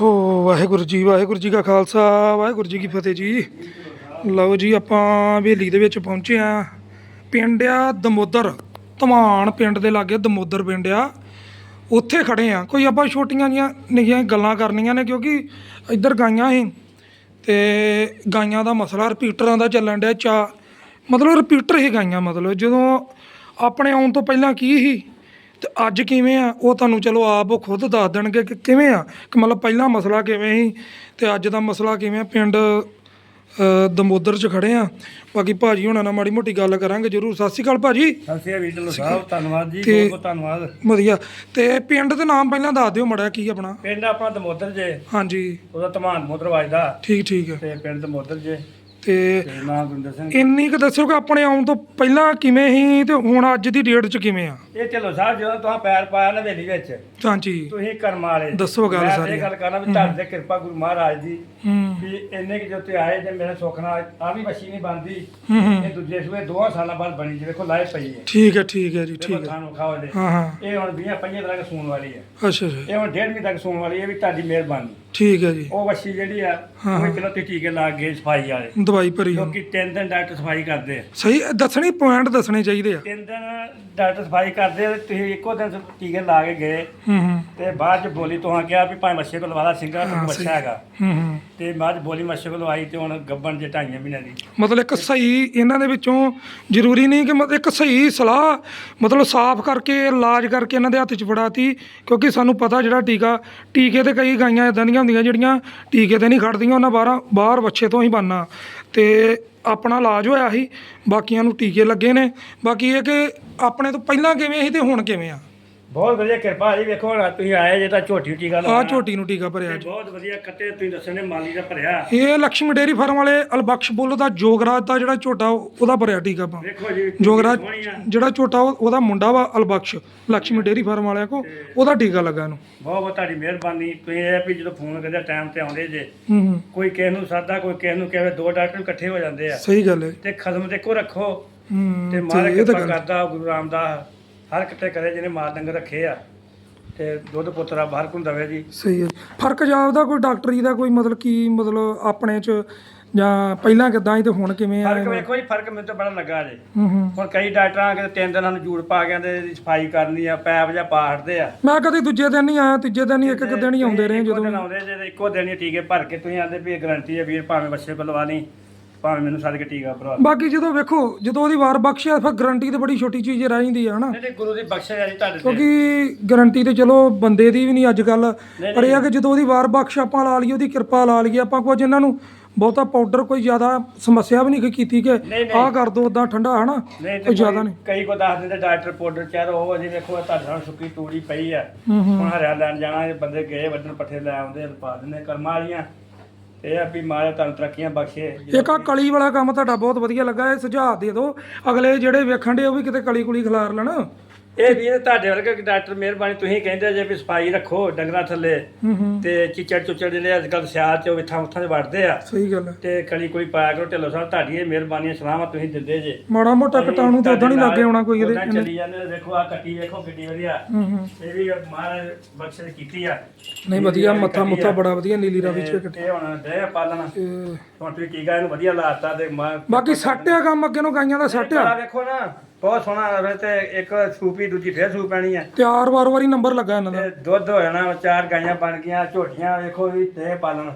ਹੋ ਵਾਹਿਗੁਰੂ ਜੀ ਵਾਹਿਗੁਰੂ ਜੀ ਕਾ ਖਾਲਸਾ, ਵਾਹਿਗੁਰੂ ਜੀ ਕੀ ਫਤਿਹ ਜੀ। ਲਓ ਜੀ, ਆਪਾਂ ਹਵੇਲੀ ਦੇ ਵਿੱਚ ਪਹੁੰਚੇ ਆ ਪਿੰਡ ਆ ਦਮੋਦਰ, ਧਮਾਨ ਪਿੰਡ ਦੇ ਲਾਗੇ ਦਮੋਦਰ ਪਿੰਡ ਆ। ਉੱਥੇ ਖੜੇ ਆ ਕੋਈ ਆਪਾਂ ਛੋਟੀਆਂ ਜੀਆਂ ਨਿੱਕੀਆਂ ਗੱਲਾਂ ਕਰਨੀਆਂ ਨੇ, ਕਿਉਂਕਿ ਇੱਧਰ ਗਾਈਆਂ ਸੀ। ਤੇ ਗਾਈਆਂ ਦਾ ਮਸਲਾ ਰਿਪੀਟਰਾਂ ਦਾ ਚੱਲਣ ਡਿਆ, ਚਾ ਮਤਲਬ ਰਿਪੀਟਰ ਹੀ ਗਾਈਆਂ, ਮਤਲਬ ਜਦੋਂ ਆਪਣੇ ਆਉਣ ਤੋਂ ਪਹਿਲਾਂ ਕੀ ਸੀ ਤੇ ਅੱਜ ਕਿਵੇਂ ਆ? ਉਹ ਤੁਹਾਨੂੰ ਚਲੋ ਆਪ ਉਹ ਖੁਦ ਦੱਸ ਦੇਣਗੇ ਕਿ ਕਿਵੇਂ ਆ? ਕਿ ਮਤਲਬ ਪਹਿਲਾਂ ਮਸਲਾ ਕਿਵੇਂ ਸੀ ਤੇ ਅੱਜ ਦਾ ਮਸਲਾ ਕਿਵੇਂ ਆ? ਪਿੰਡ ਅ, ਦਮੋਦਰ ਚ ਖੜੇ ਆ। ਬਾਕੀ ਭਾਜੀ ਹੁਣਾਂ ਨਾਲ ਮਾੜੀ ਮੋਟੀ ਗੱਲ ਕਰਾਂਗੇ ਜਰੂਰ। ਸਤਿ ਸ਼੍ਰੀ ਅਕਾਲ ਭਾਜੀ। ਸਤਿ ਸ਼੍ਰੀ ਅਕਾਲ ਢਿੱਲੋਂ ਸਾਹਿਬ ਧੰਨਵਾਦ ਜੀ ਤੇ- ਬਹੁਤ ਬਹੁਤ ਧੰਨਵਾਦ। ਵਧੀਆ। ਤੇ ਪਿੰਡ ਦੇ ਨਾਮ ਪਹਿਲਾਂ ਦੱਸ ਦਿਓ ਮੜਾ ਕੀ ਆਪਣਾ? ਪਿੰਡ ਆਪਣਾ ਦਮੋਦਰ ਜੇ। ਹਾਂਜੀ। ਉਹਦਾ ਧਮਾਨ ਦਮੋਦਰ ਵੱਜਦਾ ਠੀਕ ਠੀਕ ਹੈ ਤੇ ਪਿੰਡ ਦਮੋਦਰ ਜੇ। ਤੇ ਤੇ ਨਾਮ ਗੁਰਿੰਦਰ ਸਿੰਘ ਇੰਨੀ ਕੁ ਦੱਸਿਓ ਕਿ ਆਪਣੇ ਆਉਣ ਤੋਂ ਪਹਿਲਾਂ ਕਿਵੇਂ ਸੀ ਤੇ ਹੁਣ ਅੱਜ ਦੀ ਡੇਟ 'ਚ ਕਿਵੇਂ ਆ? ਇਹ ਢਿੱਲੋਂ ਸਾਹਿਬ ਜਦੋਂ ਤੁਸੀਂ ਪੈਰ ਪਾਇਆ ਨਾ ਹਵੇਲੀ ਵਿੱਚ ਹਾਂਜੀ। ਤੁਸੀਂ ਕਰਮ ਵਾਲੇ। ਦੱਸੋ ਗੱਲ ਮੈਂ। ਇਹ ਗੱਲ ਕਰਨਾ ਵੀ ਤੁਹਾਡੇ ਤੇ ਕਿਰਪਾ ਗੁਰੂ ਮਹਾਰਾਜ ਦੀ। ਹੂੰ। ਵੀ ਇੰਨੇ ਕਿ ਜੋ ਤੇ ਆਏ ਤੇ ਮੇਰੇ ਸੁੱਖ ਨਾਲ ਆ ਵੀ ਮੱਛੀ ਨਹੀਂ ਬਣਦੀ। ਹੂੰ ਹੂੰ। ਇਹ ਦੂਜੇ ਸੂਏ ਦੋਹਾਂ ਸਾਲਾਂ ਬਾਅਦ ਬਣੀ ਜੀ ਵੇਖੋ ਲਾਏ ਪਈ ਹੈ। ਠੀਕ ਹੈ ਠੀਕ ਹੈ ਜੀ ਦੇਖੋ ਠੀਕ ਹੈ। ਤੁਹਾਨੂੰ ਖਾਓ ਦੇ ਹਾਂ ਹਾਂ। ਇਹ ਹੁਣ 20 25 ਤੱਕ ਸੂਣ ਵਾਲੀ ਹੈ। ਅੱਛਾ ਅੱਛਾ। ਇਹ ਹੁਣ ਡੇਢ ਮਹੀਨੇ ਤੱਕ ਸੂਣ ਵਾਲੀ ਹੈ ਇਹ ਵੀ ਤੁਹਾਡੀ ਮਿਹਰਬਾਨੀ। ਠੀਕ ਹੈ ਜੀ। ਉਹ ਮੱਛੀ ਜਿਹੜੀ ਆ ਹਾਂ, ਉਹ ਹਾਂ। ਕਿਲੋ ਤੇ ਟੀਕੇ ਲਾ ਕੇ ਸਫ਼ਾਈ ਵਾਲੇ। ਦਵਾਈ ਭਰੀ ਕਿਉਂਕਿ ਤਿੰਨ ਦਿਨ ਡਾਕਟਰ ਸਫ਼ਾਈ ਕਰਦੇ ਆ। ਸਹੀ ਦੱਸਣੀ ਪੁਆਇੰਟ ਦੱਸਣੇ ਚਾਹੀਦੇ ਆ। ਤਿੰਨ ਦਿਨ ਡਾਕਟਰ ਸਫ਼ਾਈ ਕਰਦੇ ਆ ਤੇ ਤੁਸੀਂ ਇੱਕੋ ਦਿਨ ਟੀਕੇ ਲਾ ਕੇ ਗਏ। ਹੂੰ ਹੂੰ। ਤੇ ਬਾਅਦ ਚ ਬੋਲੀ ਤੋਂ ਕਿਹਾ ਵੀ ਭਾਵੇਂ ਮੱਛੇ ਕੋਲ ਲਵਾਲਾ ਸਿੰਘਾ ਹਾਂ, ਸਹੀ। ਬੱਚਾ ਹੈਗਾ। ਹੂੰ ਹੂੰ। ਤੇ ਬਾਅਦ ਬੋਲੀ ਮੱਛੇ ਕੋਲ ਆਈ ਤੇ ਹੁਣ ਗੱਬਣ ਜੇ ਢਾਈਆਂ ਮਹੀਨਿਆਂ ਦੀ। ਮਤਲਬ ਇੱਕ ਸਹੀ ਇਹਨਾਂ ਦੇ ਵਿੱਚੋਂ ਜ਼ਰੂਰੀ ਨਹੀਂ ਕਿ ਮਤਲਬ ਇੱਕ ਸਹੀ ਸਲਾਹ, ਮਤਲਬ ਸਾਫ਼ ਕਰਕੇ, ਇਲਾਜ ਕਰਕੇ ਇਹਨਾਂ ਦੇ ਹੱਥ 'ਚ ਫੜਾਤੀ, ਕਿਉਂਕਿ ਸਾਨੂੰ ਪਤਾ ਜਿਹੜਾ ਟੀਕਾ, ਟੀਕੇ ਤੇ ਕਈ ਗਾਈਆਂ ਇਦਾਂ ਦੀਆਂ ਹੁੰਦੀਆਂ ਜਿਹੜੀਆਂ ਟੀਕੇ ਤੇ ਨਹੀਂ ਖੜਦੀਆਂ, ਉਹਨਾਂ ਬਾਹਰ ਬਾਹਰ ਬੱਚੇ ਤੋਂ ਹੀ ਬਣਨਾ। ਤੇ ਆਪਣਾ ਇਲਾਜ ਹੋਇਆ ਸੀ, ਬਾਕੀਆਂ ਨੂੰ ਟੀਕੇ ਲੱਗੇ ਨੇ। ਬਾਕੀ ਇਹ ਕਿ ਆਪਣੇ ਤੋਂ ਪਹਿਲਾਂ ਕਿਵੇਂ ਸੀ ਤੇ ਹੁਣ ਕਿਵੇਂ ਆ? ਬਹੁਤ ਵਧੀਆ ਕਿਰਪਾ ਜੀ ਵੇਖੋ ਹੁਣ ਤੁਸੀਂ ਆਏ ਜੇ ਤਾਂ ਝੋਟੀ ਨੂੰ ਟੀਕਾ ਆ ਲਾਉਣਾ। ਨੂੰ ਟੀਕਾ ਭਰਿਆ ਤੇ ਬਹੁਤ ਵਧੀਆ ਕੱਟੇ ਤੁਸੀਂ ਦੱਸਣੇ ਮਾਲੀ ਦਾ ਭਰਿਆ। ਇਹ ਲక్ష్ਮੀ ਡੇਰੀ ਫਾਰਮ ਵਾਲੇ ਅਲਬਖਸ਼ ਬੁੱਲ ਦਾ ਜੋਗਰਾਜ ਦਾ ਜਿਹੜਾ ਝੋਟਾ ਉਹਦਾ ਭਰਿਆ ਟੀਕਾ ਵੇਖੋ ਜੀ ਜੋਗਰਾਜ ਜਿਹੜਾ ਝੋਟਾ ਉਹਦਾ ਮੁੰਡਾ ਵਾ ਅਲਬਖਸ਼ ਲక్ష్ਮੀ ਡੇਰੀ ਫਾਰਮ ਵਾਲਿਆਂ ਕੋ ਉਹਦਾ ਟੀਕਾ ਲੱਗਾ ਇਹਨੂੰ। ਬਹੁਤ ਬਹੁਤ ਤੁਹਾਡੀ ਮਿਹਰਬਾਨੀ। ਤੁਸੀਂ ਇਹ ਵੀ ਜਦੋਂ ਫੋਨ ਕਰਦੇ ਟਾਈਮ ਤੇ ਆਉਂਦੇ ਜੇ ਕੋਈ ਕਿਸੇ ਨੂੰ ਸਾਦਾ ਕੋਈ ਕਿਸੇ ਨੂੰ ਕਹੇ ਦੋ ਡਾਕਟਰ ਇਕੱਠੇ ਹੋ ਜਾਂਦੇ ਆ। ਸਹੀ ਗੱਲ ਹੈ। ਤੇ ਖਸਮ ਤੇ ਕੋ ਰੱਖੋ। ਤੇ ਮਾਲਕ ਕਰਦਾ ਗੁਰੂ ਰਾਮਦਾਸ ਹਰ ਕਿਤੇ ਕਰੇ ਜਿਹਨੇ ਮਾਲ ਡੰਗਰ ਰੱਖੇ ਆ ਤੇ ਦੁੱਧ ਪੁੱਤਰਾ ਬਾਹਰ ਕੋਲ ਦਵੇ ਜੀ। ਸਹੀ ਹੈ ਫ਼ਰਕ ਜਾਪਦਾ ਕੋਈ ਡਾਕਟਰੀ ਦਾ ਕੋਈ ਮਤਲਬ ਕੀ ਮਤਲਬ ਆਪਣੇ ਚ ਜਾਂ ਪਹਿਲਾਂ ਕਿਦਾਂ ਸੀ ਤੇ ਹੁਣ ਕਿਵੇਂ ਆ? ਫ਼ਰਕ ਵੇਖੋ ਜੀ ਫ਼ਰਕ ਮੈਨੂੰ ਤਾਂ ਬੜਾ ਲੱਗਾ ਜੇ। ਹੂੰ ਹੂੰ। ਹੁਣ ਕਈ ਡਾਕਟਰਾਂ ਕਿਤੇ ਤਿੰਨ ਦਿਨ ਸਾਨੂੰ ਜੂੜ ਪਾ ਕੇ ਆਂਦੇ ਸਫ਼ਾਈ ਕਰਨੀ ਆ ਪੈਪ ਜਾਂ ਪਾੜਦੇ ਆ। ਮੈਂ ਕਦੇ ਦੂਜੇ ਦਿਨ ਨਹੀਂ ਆਇਆ ਤੀਜੇ ਦਿਨ ਹੀ ਇੱਕ ਇੱਕ ਦਿਨ ਹੀ ਆਉਂਦੇ ਰਹੇ ਇੱਕੋ ਜਦੋਂ ਦਿਨ ਆਉਂਦੇ ਜੇ ਤੇ ਇੱਕੋ ਦਿਨ ਹੀ ਟੀਕੇ ਭਰ ਕੇ ਤੁਸੀਂ ਆਂਦੇ ਵੀ ਗਰੰਟੀ ਹੈ ਵੀਰ ਭਾਵੇਂ ਬੱਚੇ ਕੋਲ ਲਵਾ ਲਈ ਭਾਵੇਂ ਮੈਨੂੰ ਸੱਦ ਕੇ ਟੀਕਾ ਭਰਵਾ ਬਾਕੀ ਜਦੋਂ ਵੇਖੋ ਜਦੋਂ ਉਹਦੀ ਵਾਰ ਬਖਸ਼ਿਆ ਫਿਰ ਗਰੰਟੀ ਤੇ ਬੜੀ ਛੋਟੀ ਚੀਜ਼ ਰਹਿ ਜਾਂਦੀ ਹੈ ਹਨਾ? ਨਹੀਂ ਨਹੀਂ ਗੁਰੂ ਦੀ ਬਖਸ਼ਿਸ਼ ਹੈ ਜੀ ਤੁਹਾਡੇ ਤੇ। ਕਿਉਂਕਿ ਗਰੰਟੀ ਤੇ ਚਲੋ ਬੰਦੇ ਦੀ ਵੀ ਨਹੀਂ ਅੱਜ ਕੱਲ ਪਰ ਇਹ ਆ ਕਿ ਜਦੋਂ ਉਹਦੀ ਵਾਰ ਬਖਸ਼ ਆਪਾਂ ਲਾ ਲਈਏ ਉਹਦੀ ਕਿਰਪਾ ਲਾ ਲਈਏ ਆਪਾਂ ਕੁਝ ਇਹਨਾਂ ਨੂੰ ਬਹੁਤਾ ਪਾਊਡਰ ਕੋਈ ਜ਼ਿਆਦਾ ਸਮੱਸਿਆ ਵੀ ਨਹੀਂ ਕੋਈ ਕੀਤੀ ਕਿ ਨਹੀਂ। ਆਹ ਕਰ ਦੋ ਉਦਾਂ ਠੰਡਾ ਹਨਾ? ਨਹੀਂ ਕੋਈ ਜ਼ਿਆਦਾ ਨਹੀਂ। ਕਈ ਕੋ ਦੱਸ ਦਿੰਦੇ ਡਾਕਟਰ ਪਾਊਡਰ ਚਾਰ ਉਹ ਜੀ ਵੇਖੋ ਤੁਹਾਡੇ ਨਾਲ ਸੁੱਕੀ ਤੂੜੀ ਪਈ ਆ। ਹੁਣ ਹਰਿਆ ਲੈਣ ਜਾਣਾ ਇਹ ਬੰਦੇ ਗਏ ਵੱਢਣ ਪੱਠੇ ਲੈ ਆਉਂਦੇ ਪਾ ਦਿੰਦੇ ਕਰਮਾਂ ਵਾਲੀਆਂ। ਇਹ ਆ ਵੀ ਮਾਰੇ ਤੁਹਾਨੂੰ ਤਰੱਕੀਆਂ ਬਖਸ਼ੇ। ਇੱਕ ਆ ਕਲੀ ਵਾਲਾ ਕੰਮ ਤੁਹਾਡਾ ਬਹੁਤ ਵਧੀਆ ਲੱਗਾ, ਇਹ ਸੁਝਾਅ ਦੇ ਦਿਓ। ਅਗਲੇ ਜਿਹੜੇ ਵੇਖਣ ਦੇ ਉਹ ਵੀ ਕਿਤੇ ਕਲੀ ਕੁਲੀ ਖਿਲਾਰ ਲੈਣ। ਇਹ ਵੀ ਤੁਹਾਡੇ ਵਰਗੇ ਡਾਕਟਰ ਮਿਹਰਬਾਨੀ ਤੁਸੀਂ ਕਹਿੰਦੇ ਜੇ ਵੀ ਸਫ਼ਾਈ ਰੱਖੋ ਡੰਗਰਾਂ ਥੱਲੇ ਤੇ ਚਿੱਚੜ ਚੁੱਚੜ ਜਿਹੜੇ ਅੱਜ ਕੱਲ ਸਿਆਲ ਚ ਵਿਥਾਂ ਉਥਾਂ ਦੇ ਵੜਦੇ ਆ। ਸਹੀ ਗੱਲ ਹੈ ਤੇ ਕਲੀ ਕੋਈ ਪਾਇਆ ਕਰੋ ਢਿੱਲੋਂ ਸਾਹਿਬ ਤੁਹਾਡੀ ਇਹ ਮਿਹਰਬਾਨੀਆਂ ਸਲਾਮਾਂ ਤੁਸੀਂ ਦਿੰਦੇ ਜੇ। ਮਾੜਾ ਮੋਟਾ ਕਟਾਣੂ ਤੇ ਉਦਾਂ ਨਹੀਂ ਲੱਗੇ ਆਉਣਾ ਕੋਈ ਇਹਦੇ ਚੱਲੀ ਜਾਂਦੇ ਦੇਖੋ ਆ ਕੱਟੀ ਵੇਖੋ ਕਿੱਡੀ ਵਧੀਆ। ਇਹ ਵੀ ਮਹਾਰਾਜ ਬਖਸ਼ਿਸ਼ ਕੀਤੀ ਆ। ਨਹੀਂ ਵਧੀਆ ਮੱਥਾ ਮੁੱਥਾ ਬੜਾ ਵਧੀਆ ਨੀਲੀ ਰਾਵੀ ਚ ਤੇ ਇਹ ਹੁਣ ਦੇ ਪਾਲਣਾ। ਹੁਣ ਤੁਸੀਂ ਟੀਕਾ ਇਹਨੂੰ ਵਧੀਆ ਲਾਤਾ ਤੇ ਬਾਕੀ ਸੱਟ ਆ ਕੰਮ ਅੱਗੇ ਨੂੰ ਗਾਈਆਂ ਦਾ ਸੱਟ ਆ ਆ ਵੇਖੋ ਨਾ। ਬਹੁਤ ਸੋਹਣਾ ਰਵੇ ਤੇ ਇੱਕ ਸੂਪੀ ਦੂਜੀ ਫੇਰ ਸੂਪ ਪੈਣੀ ਆ। ਤਿਆਰ ਵਾਰ ਵਾਰੀ ਨੰਬਰ ਲੱਗਾ ਇਹਨਾਂ ਦਾ। ਤੇ ਦੁੱਧ ਹੋ ਜਾਣਾ ਚਾਰ ਗਾਈਆਂ ਬਣ ਗਈਆਂ ਝੋਟੀਆਂ ਵੇਖੋ ਵੀ ਤੇ ਪਾਲਣ।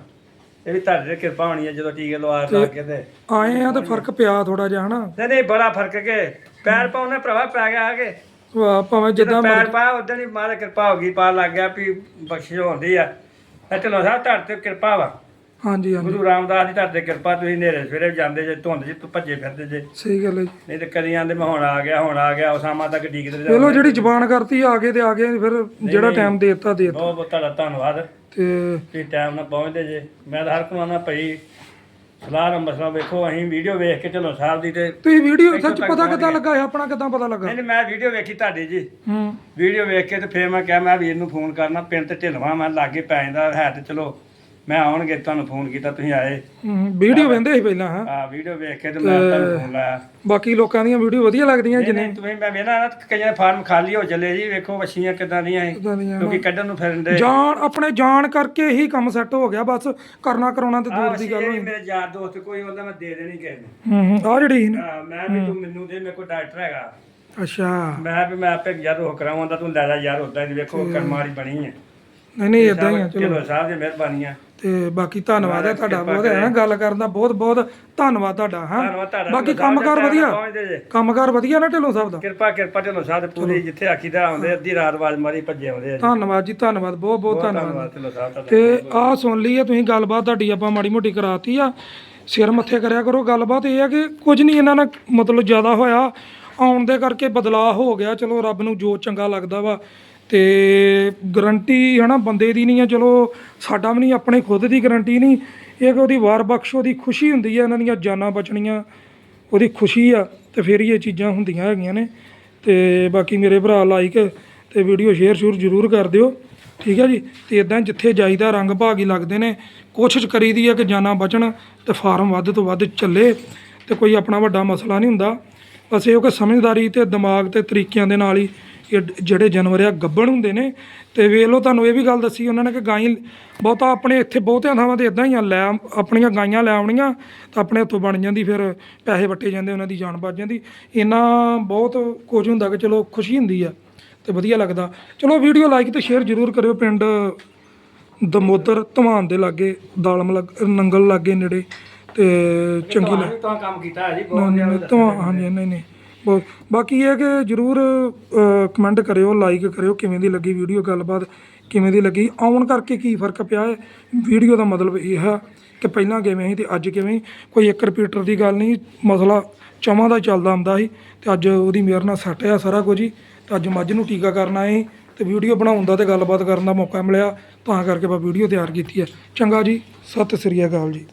ਇਹ ਵੀ ਤੁਹਾਡੇ ਤੇ ਕਿਰਪਾ ਹੋਣੀ ਹੈ ਜਦੋਂ ਟੀਕੇ ਲਵਾ ਲਾ ਕੇ ਤੇ। ਆਏ ਆ ਤੇ ਫ਼ਰਕ ਪਿਆ ਥੋੜਾ ਜਿਹਾ ਹਨਾ? ਨਹੀਂ ਨਹੀਂ ਬੜਾ ਫ਼ਰਕ ਕੇ ਪੈਰ ਪਾਉਣੇ ਭਰਾਵਾ ਪੈ ਗਿਆ ਆ ਕੇ। ਵਾਹ, ਭਾਵੇਂ ਜਿੱਦਾਂ ਜਦੋਂ ਪੈਰ ਪਾਇਆ ਉਦੋਂ ਹੀ ਮਾਰੇ ਕਿਰਪਾ ਹੋ ਗਈ ਪਾ ਲੱਗ ਗਿਆ ਵੀ ਬਖਸ਼ਿਸ਼ ਹੁੰਦੀ ਆ। ਇਹ ਚਲੋ ਸਾਹਿਬ ਤੁਹਾਡੇ ਤੇ ਕਿਰਪਾ ਵਾ। ਹਾਂਜੀ ਹਾਂਜੀ। ਗੁਰੂ ਰਾਮਦਾਸ ਦੀ ਤੁਹਾਡੇ ਕਿਰਪਾ ਤੁਸੀਂ ਨੇਰੇ ਸਵੇਰੇ ਜਾਂਦੇ ਜੇ ਧੁੰਦ ਤੂੰ ਭੱਜੇ ਫਿਰਦੇ ਜੇ। ਸਹੀ ਗੱਲ ਹੈ ਜੀ। ਨਹੀਂ ਤੇ ਕਦੀ ਆਂਦੇ ਮੈਂ ਹੁਣ ਆ ਗਿਆ ਹੁਣ ਆ ਗਿਆ ਉਸਾਮਾ ਤੱਕ ਡੀਕਦੇ ਚਲੋ ਜਿਹੜੀ ਜ਼ਬਾਨ ਕਰਤੀ ਆ ਗਏ ਤੇ ਆ ਗਏ ਫਿਰ ਜਿਹੜਾ ਟਾਈਮ ਦੇ ਦਿੱਤਾ ਦੇ ਦਿੱਤਾ। ਬਹੁਤ ਬਹੁਤ ਤੁਹਾਡਾ ਧੰਨਵਾਦ। ਤੇ ਤੁਸੀਂ ਟਾਈਮ ਨਾਲ ਪਹੁੰਚਦੇ ਜੇ। ਮੈਂ ਤਾਂ ਹਰ ਆਉਂਦਾ ਭਈ ਸਲਾਹ ਦਾ ਮਸਲਾ ਵੇਖੋ ਅਸੀਂ ਵੀਡੀਓ ਵੇਖ ਕੇ ਚਲੋ ਸਾਹਿਬ ਦੀ ਤੇ ਤੁਸੀਂ ਵੀਡੀਓ ਸੱਚ ਪਤਾ ਕਿੱਦਾਂ ਲੱਗਾ ਹੈ ਆਪਣਾ ਕਿੱਦਾਂ ਪਤਾ ਲੱਗਾ? ਨਹੀਂ ਨਹੀਂ ਮੈਂ ਵੀਡੀਓ ਵੇਖੀ ਤੁਹਾਡੀ ਜੀ। ਹੂੰ। ਵੀਡੀਓ ਵੇਖ ਕੇ ਤੇ ਫੇਰ ਮੈਂ ਕਿਹਾ ਮੈਂ ਵੀਰ ਨੂੰ ਫੋਨ ਕਰਨਾ ਪਿੰਡ ਤੇ ਢਿਲਵਾ ਮੈਂ ਲਾਗੇ ਪੈ ਜਾਂਦਾ ਹੈ ਤੇ ਚਲੋ। ਮੈਂ ਆਉਣਗੇ ਤੁਹਾਨੂੰ ਫੋਨ ਕੀਤਾ ਤੁਸੀਂ ਆਏ। ਵੀਡੀਓ ਵੇਂਦੇ ਸੀ ਪਹਿਲਾਂ ਹਾਂ। ਆ ਵੀਡੀਓ ਵੇਖ ਕੇ ਤੇ ਮੈਂ ਤੁਹਾਨੂੰ ਫੋਨ ਲਾਇਆ। ਬਾਕੀ ਲੋਕਾਂ ਦੀਆਂ ਵੀਡੀਓ ਵਧੀਆ ਲੱਗਦੀਆਂ ਜਿੰਨੇ ਨਹੀਂ ਤੁਸੀਂ ਮੈਂ ਵੇਖਣਾ ਨਾ ਕਈਆਂ ਦੇ ਫਾਰਮ ਖਾਲੀ ਹੋ ਚੱਲੇ ਜੀ ਵੇਖੋ ਵੱਛੀਆਂ ਕਿਦਾਂ ਦੀਆਂ ਇਹ ਕਿੱਦਾਂ ਦੀਆਂ ਕਿਉਂਕਿ ਕੱਢਣ ਨੂੰ ਫਿਰਨ ਦੇ ਜਾਣ ਆਪਣੇ ਜਾਣ ਕਰਕੇ ਹੀ ਕੰਮ ਸੈੱਟ ਹੋ ਗਿਆ ਬਸ ਕਰਨਾ ਕਰਾਉਣਾ ਤੇ ਦੂਰ ਦੀ ਗੱਲ ਹੋਈ ਮੇਰੇ ਯਾਰ ਦੋਸਤ ਕੋਈ ਹੁੰਦਾ ਮੈਂ ਦੇ ਦੇਣੀ ਕਿਸੇ ਨੂੰ। ਹੂੰ ਹੂੰ ਆ ਜਿਹੜੀ ਸੀ ਨਾ। ਹਾਂ, ਮੈਂ ਵੀ ਤੂੰ ਮੈਨੂੰ ਦੇ ਮੇਰੇ ਕੋਲ ਡਾਕਟਰ ਹੈਗਾ। ਅੱਛਾ। ਮੈਂ ਵੀ ਮੈਂ ਆਪੇ ਯਾਰ ਉਹ ਕਰਾਉਂਦਾ ਤੂੰ ਲੈ ਜਾ ਯਾਰ ਉਦਾਂ ਦੀ ਵੇਖੋ ਕਰਮਾਰੀ ਬਣੀ ਹੈ। ਨਹੀਂ ਨਹੀਂ ਇਦਾਂ ਹੀ ਆ ਚਲੋ। ਚਲੋ ਸਾਹਿਬ ਦੀ ਮਿਹਰਬਾਨੀ ਆ। ਤੇ ਬਾਕੀ ਧੰਨਵਾਦ ਹੈ ਤੁਹਾਡਾ ਬਹੁਤ ਹੈ ਨਾ ਗੱਲ ਕਰਨ ਦਾ ਬਹੁਤ ਬਹੁਤ ਧੰਨਵਾਦ ਤੁਹਾਡਾ ਹਾਂ। ਧੰਨਵਾਦ ਤੁਹਾਡਾ ਬਾਕੀ ਕੰਮਕਾਰ ਵਧੀਆ। ਪਹੁੰਚਦੇ ਜੇ। ਕੰਮਕਾਰ ਵਧੀਆ ਨਾ ਢਿੱਲੋਂ ਸਾਹਿਬ ਦਾ? ਕਿਰਪਾ ਕਿਰਪਾ ਢਿੱਲੋਂ ਸਾਹਿਬ ਦੇ ਪੂਰੀ ਜਿੱਥੇ ਆਖੀਦਾ ਆਉਂਦੇ ਅੱਧੀ ਰਾਤ ਆਵਾਜ਼ ਮਾਰੀ ਭੱਜੇ ਆਉਂਦੇ ਆ ਜੀ। ਧੰਨਵਾਦ ਜੀ ਧੰਨਵਾਦ ਬਹੁਤ ਬਹੁਤ ਧੰਨਵਾਦ। ਧੰਨਵਾਦ ਢਿੱਲੋਂ ਸਾਹਿਬ ਦਾ ਤੇ ਆਹ ਸੁਣ ਲਈ ਆ ਤੁਸੀਂ ਗੱਲਬਾਤ ਤੁਹਾਡੀ ਆਪਾਂ ਮਾੜੀ ਮੋਟੀ ਕਰਾਤੀ ਆ। ਸਿਰ ਮੱਥੇ ਕਰਿਆ ਕਰੋ ਗੱਲਬਾਤ ਇਹ ਆ ਕਿ ਕੁਝ ਨਹੀਂ ਇਹਨਾਂ ਨਾਲ ਮਤਲਬ ਜ਼ਿਆਦਾ ਹੋਇਆ। ਆਉਣ ਦੇ ਕਰਕੇ ਬਦਲਾਅ ਹੋ ਗਿਆ ਚਲੋ ਰੱਬ ਨੂੰ ਜੋ ਚੰਗਾ ਲੱਗਦਾ ਵਾ। ਤੇ ਗਰੰਟੀ ਹਨਾ ਬੰਦੇ ਦੀ ਨਹੀਂ ਆ ਚਲੋ ਸਾਡਾ ਵੀ ਨਹੀਂ, ਆਪਣੇ ਖੁਦ ਦੀ ਗਰੰਟੀ ਨਹੀਂ। ਇਹ ਕਿ ਉਹਦੀ ਵਾਰ ਬਖਸ਼, ਉਹਦੀ ਖੁਸ਼ੀ ਹੁੰਦੀ ਆ ਇਹਨਾਂ ਦੀਆਂ ਜਾਨਾਂ ਬਚਣੀਆਂ, ਉਹਦੀ ਖੁਸ਼ੀ ਆ ਤੇ ਫਿਰ ਹੀ ਇਹ ਚੀਜ਼ਾਂ ਹੁੰਦੀਆਂ ਹੈਗੀਆਂ ਨੇ। ਤੇ ਬਾਕੀ ਮੇਰੇ ਭਰਾ ਲਾਈਕ ਤੇ ਵੀਡੀਓ ਸ਼ੇਅਰ ਸ਼ੂਰ ਜ਼ਰੂਰ ਕਰ ਦਿਓ, ਠੀਕ ਹੈ ਜੀ? ਤੇ ਇਦਾਂ ਜਿੱਥੇ ਜਾਈਦਾ ਰੰਗ ਭਾਗੀ ਲੱਗਦੇ ਨੇ, ਕੋਸ਼ਿਸ਼ ਕਰੀਦੀ ਹੈ ਕਿ ਜਾਨਾਂ ਬਚਣ ਤੇ ਫਾਰਮ ਵੱਧ ਤੋਂ ਵੱਧ ਚੱਲੇ ਤੇ ਕੋਈ ਆਪਣਾ ਵੱਡਾ ਮਸਲਾ ਨਹੀਂ ਹੁੰਦਾ। ਬਸ ਇਹੋ ਕਿ ਸਮਝਦਾਰੀ ਤੇ ਦਿਮਾਗ ਤੇ ਤਰੀਕਿਆਂ ਦੇ ਨਾਲ ਹੀ ਜਿਹੜੇ ਜਾਨਵਰ ਆ ਗੱਬਣ ਹੁੰਦੇ ਨੇ ਤੇ ਵੇਖ ਲਓ ਤੁਹਾਨੂੰ ਇਹ ਵੀ ਗੱਲ ਦੱਸੀ ਉਹਨਾਂ ਨੇ ਕਿ ਗਾਈ ਬਹੁਤਾ ਆਪਣੇ ਇੱਥੇ ਬਹੁਤਿਆਂ ਥਾਵਾਂ ਤੇ ਇਦਾਂ ਹੀ ਆ ਲੈ ਆਪਣੀਆਂ ਗਾਈਆਂ ਲੈ ਆਉਣੀਆਂ ਤਾਂ ਆਪਣੇ ਹੱਥੋਂ ਬਣ ਜਾਂਦੀ ਫਿਰ ਪੈਸੇ ਵੱਟੇ ਜਾਂਦੇ ਉਹਨਾਂ ਦੀ ਜਾਨ ਬਚ ਜਾਂਦੀ। ਇੰਨਾ ਬਹੁਤ ਕੁਝ ਹੁੰਦਾ ਕਿ ਚਲੋ ਖੁਸ਼ੀ ਹੁੰਦੀ ਆ ਤੇ ਵਧੀਆ ਲੱਗਦਾ। ਚਲੋ ਵੀਡੀਓ ਲਾਈਕ ਤੇ ਸ਼ੇਅਰ ਜ਼ਰੂਰ ਕਰਿਓ ਪਿੰਡ ਦਮੋਦਰ ਧਮਾਨ ਦੇ ਲਾਗੇ ਦਾਲਮ ਨੰਗਲ ਲਾਗੇ ਨੇੜੇ ਤੇ ਚੰਗੀ ਲੱਗ ਤਾਂ ਕੰਮ ਕੀਤਾ ਹੈ ਜੀ ਬਹੁਤ ਨਹੀਂ ਤਾਂ ਹਾਂਜੀ ਨਹੀਂ ਨਹੀਂ। ਬਹੁਤ ਬਾਕੀ ਇਹ ਹੈ ਕਿ ਜਰੂਰ ਕਮੈਂਟ ਕਰਿਓ ਲਾਈਕ ਕਰਿਓ, ਕਿਵੇਂ ਦੀ ਲੱਗੀ ਵੀਡੀਓ ਗੱਲਬਾਤ, ਕਿਵੇਂ ਦੀ ਲੱਗੀ, ਆਉਣ ਕਰਕੇ ਕੀ ਫ਼ਰਕ ਪਿਆ ਹੈ? ਵੀਡੀਓ ਦਾ ਮਤਲਬ ਇਹ ਹੈ ਕਿ ਪਹਿਲਾਂ ਕਿਵੇਂ ਸੀ ਤੇ ਅੱਜ ਕਿਵੇਂ ਕੋਈ ਇੱਕ ਰਿਪੀਟਰ ਦੀ ਗੱਲ ਨਹੀਂ, ਮਸਲਾ ਚਵਾਂ ਦਾ ਚੱਲਦਾ ਆਉਂਦਾ ਸੀ ਤੇ ਅੱਜ ਉਹਦੀ ਮਿਹਰ ਨਾਲ ਸੱਟ ਆ ਸਾਰਾ ਕੁਝ ਹੀ, ਤੇ ਅੱਜ ਮੱਝ ਨੂੰ ਟੀਕਾ ਕਰਨ ਆਏ ਸੀ ਤੇ ਵੀਡੀਓ ਬਣਾਉਣ ਦਾ ਤੇ ਗੱਲਬਾਤ ਕਰਨ ਦਾ ਮੌਕਾ ਮਿਲਿਆ, ਤਾਂ ਕਰਕੇ ਆਪਾਂ ਵੀਡੀਓ ਤਿਆਰ ਕੀਤੀ ਹੈ। ਚੰਗਾ ਜੀ, ਸਤਿ ਸ੍ਰੀ ਅਕਾਲ ਜੀ।